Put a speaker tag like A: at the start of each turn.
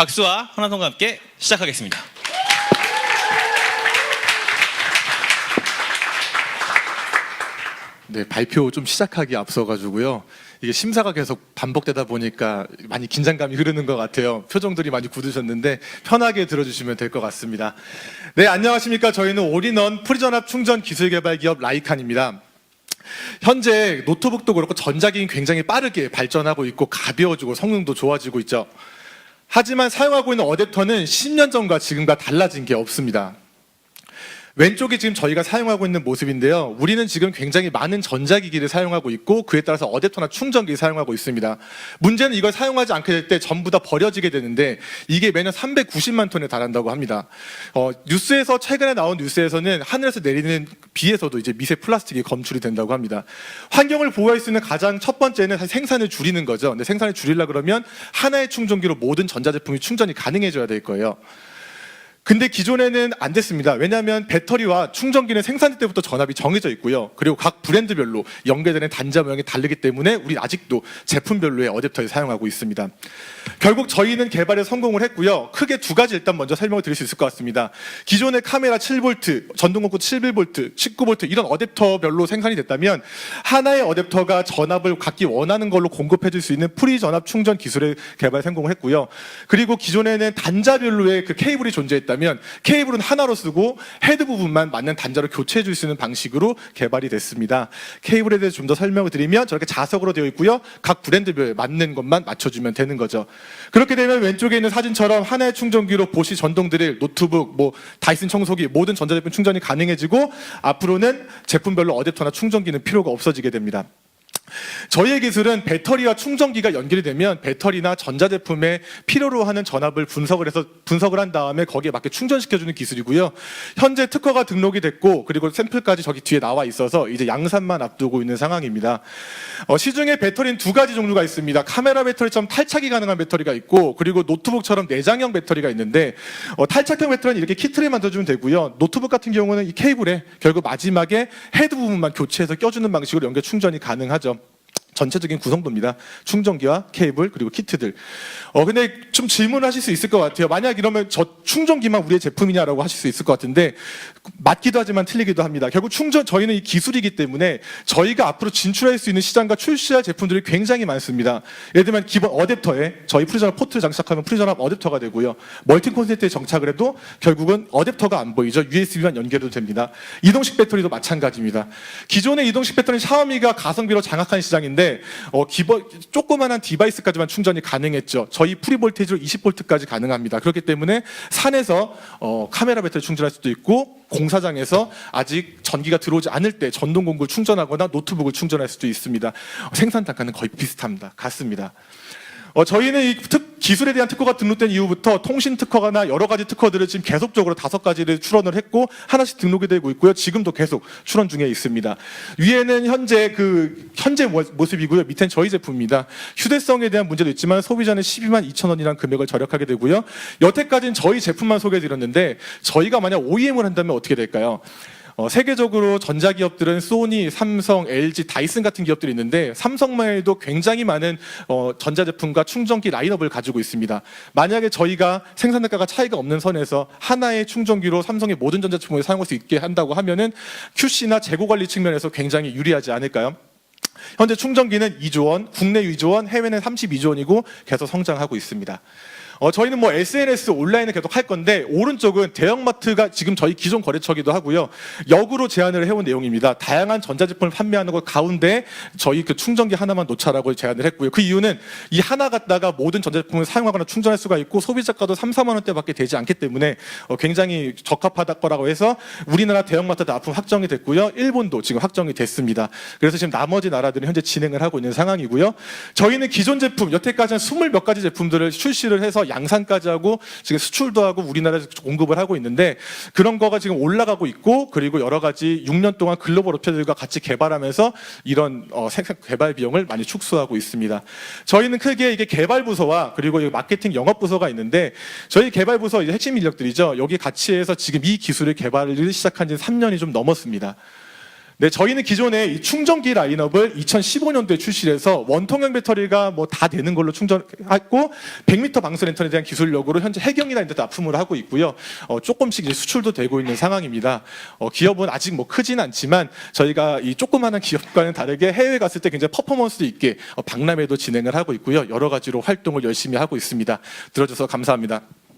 A: 박수와 환호성과 함께 시작하겠습니다.
B: 네, 발표 좀 시작하기 앞서가지고요. 이게 심사가 계속 반복되다 보니까 많이 긴장감이 흐르는 것 같아요. 표정들이 많이 굳으셨는데 편하게 들어주시면 될 것 같습니다. 네, 안녕하십니까. 저희는 올인원 프리전압 충전 기술 개발 기업 라이칸입니다. 현재 노트북도 그렇고 전자기기 굉장히 빠르게 발전하고 있고 가벼워지고 성능도 좋아지고 있죠. 하지만 사용하고 있는 어댑터는 10년 전과 지금과 달라진 게 없습니다. 왼쪽이 지금 저희가 사용하고 있는 모습인데요. 우리는 지금 굉장히 많은 전자기기를 사용하고 있고 그에 따라서 어댑터나 충전기를 사용하고 있습니다. 문제는 이걸 사용하지 않게 될 때 전부 다 버려지게 되는데 이게 매년 390만 톤에 달한다고 합니다. 어, 뉴스에서 최근에 나온 뉴스에서는 하늘에서 내리는 비에서도 이제 미세 플라스틱이 검출이 된다고 합니다. 환경을 보호할 수 있는 가장 첫 번째는 생산을 줄이는 거죠. 근데 생산을 줄이려 그러면 하나의 충전기로 모든 전자제품이 충전이 가능해져야 될 거예요. 근데 기존에는 안 됐습니다. 왜냐하면 배터리와 충전기는 생산 때부터 전압이 정해져 있고요. 그리고 각 브랜드별로 연결되는 단자 모양이 다르기 때문에 우리 아직도 제품별로의 어댑터를 사용하고 있습니다. 결국 저희는 개발에 성공을 했고요. 크게 두 가지 일단 먼저 설명을 드릴 수 있을 것 같습니다. 기존의 카메라 7V, 전동공구 11V, 19V 이런 어댑터별로 생산이 됐다면 하나의 어댑터가 전압을 각기 원하는 걸로 공급해 줄 수 있는 프리 전압 충전 기술의 개발 성공을 했고요. 그리고 기존에는 단자별로의 그 케이블이 존재했다 면 케이블은 하나로 쓰고 헤드 부분만 맞는 단자로 교체해 줄 수 있는 방식으로 개발이 됐습니다. 케이블에 대해서 좀더 설명을 드리면 저렇게 자석으로 되어 있고요. 각 브랜드별 맞는 것만 맞춰주면 되는 거죠. 그렇게 되면 왼쪽에 있는 사진처럼 하나의 충전기로 보시 전동 드릴, 노트북, 뭐 다이슨 청소기 모든 전자제품 충전이 가능해지고 앞으로는 제품별로 어댑터나 충전기는 필요가 없어지게 됩니다. 저희의 기술은 배터리와 충전기가 연결이 되면 배터리나 전자제품에 필요로 하는 전압을 분석을 해서 분석을 한 다음에 거기에 맞게 충전시켜주는 기술이고요. 현재 특허가 등록이 됐고 그리고 샘플까지 저기 뒤에 나와 있어서 이제 양산만 앞두고 있는 상황입니다. 어, 시중에 배터리는 두 가지 종류가 있습니다. 카메라 배터리처럼 탈착이 가능한 배터리가 있고 그리고 노트북처럼 내장형 배터리가 있는데 어, 탈착형 배터리는 이렇게 키트를 만들어주면 되고요. 노트북 같은 경우는 이 케이블에 결국 마지막에 헤드 부분만 교체해서 껴주는 방식으로 연결 충전이 가능하죠. 전체적인 구성도입니다. 충전기와 케이블 그리고 키트들. 어 근데 좀 질문하실 수 있을 것 같아요. 만약 이러면 저 충전기만 우리의 제품이냐라고 하실 수 있을 것 같은데 맞기도 하지만 틀리기도 합니다. 결국 충전 저희는 이 기술이기 때문에 저희가 앞으로 진출할 수 있는 시장과 출시할 제품들이 굉장히 많습니다. 예를 들면 기본 어댑터에 저희 프리전압 포트를 장착하면 프리전압 어댑터가 되고요. 멀티 콘센트에 정착을 해도 결국은 어댑터가 안 보이죠. USB만 연결해도 됩니다. 이동식 배터리도 마찬가지입니다. 기존의 이동식 배터리 샤오미가 가성비로 장악한 시장인데 어, 기본 조그만한 디바이스까지만 충전이 가능했죠. 저희 프리 볼테이지로 20볼트까지 가능합니다. 그렇기 때문에 산에서 어, 카메라 배터리 충전할 수도 있고 공사장에서 아직 전기가 들어오지 않을 때 전동 공구를 충전하거나 노트북을 충전할 수도 있습니다. 어, 생산 단가는 거의 비슷합니다. 같습니다. 어, 저희는 이 특, 기술에 대한 특허가 등록된 이후부터 통신 특허나 여러 가지 특허들을 지금 계속적으로 다섯 가지를 출원을 했고 하나씩 등록이 되고 있고요. 지금도 계속 출원 중에 있습니다. 위에는 현재 그 현재 모- 모습이고요. 밑엔 저희 제품입니다. 휴대성에 대한 문제도 있지만 소비자는 12만 2천 원이라는 금액을 절약하게 되고요. 여태까지는 저희 제품만 소개해드렸는데 저희가 만약 OEM을 한다면 어떻게 될까요? 어, 세계적으로 전자기업들은 소니, 삼성, LG, 다이슨 같은 기업들이 있는데 삼성만 해도 굉장히 많은 어, 전자제품과 충전기 라인업을 가지고 있습니다. 만약에 저희가 생산 단가가 차이가 없는 선에서 하나의 충전기로 삼성의 모든 전자제품을 사용할 수 있게 한다고 하면은 QC나 재고 관리 측면에서 굉장히 유리하지 않을까요? 현재 충전기는 2조 원, 국내 2조 원, 해외는 32조 원이고 계속 성장하고 있습니다. 어, 저희는 뭐 SNS 온라인을 계속 할 건데 오른쪽은 대형마트가 지금 저희 기존 거래처기도 하고요. 역으로 제안을 해온 내용입니다. 다양한 전자제품을 판매하는 것 가운데 저희 그 충전기 하나만 놓자라고 제안을 했고요. 그 이유는 이 하나 갖다가 모든 전자제품을 사용하거나 충전할 수가 있고 소비자가도 3, 4만 원대밖에 되지 않기 때문에 어, 굉장히 적합하다 거라고 해서 우리나라 대형마트도 납품 확정이 됐고요. 일본도 지금 확정이 됐습니다. 그래서 지금 나머지 나라들은 현재 진행을 하고 있는 상황이고요. 저희는 기존 제품 여태까지 한 스물 몇 가지 제품들을 출시를 해서 양산까지 하고 지금 수출도 하고 우리나라에서 공급을 하고 있는데 그런 거가 지금 올라가고 있고 그리고 여러 가지 6년 동안 글로벌 업체들과 같이 개발하면서 이런 어, 생산 개발 비용을 많이 축소하고 있습니다. 저희는 크게 이게 개발 부서와 그리고 이 마케팅 영업 부서가 있는데 저희 개발 부서 이제 핵심 인력들이죠. 여기 같이 해서 지금 이 기술을 개발을 시작한 지 3년이 좀 넘었습니다. 네, 저희는 기존에 이 충전기 라인업을 2015년도에 출시해서 원통형 배터리가 뭐 다 되는 걸로 충전했고 100m 방수 랜턴에 대한 기술력으로 현재 해경이나 이런 데 납품을 하고 있고요. 어, 조금씩 이제 수출도 되고 있는 상황입니다. 어, 기업은 아직 뭐 크진 않지만 저희가 이 조그마한 기업과는 다르게 해외 갔을 때 굉장히 퍼포먼스 있게 어, 박람회도 진행을 하고 있고요. 여러 가지로 활동을 열심히 하고 있습니다. 들어줘서 감사합니다.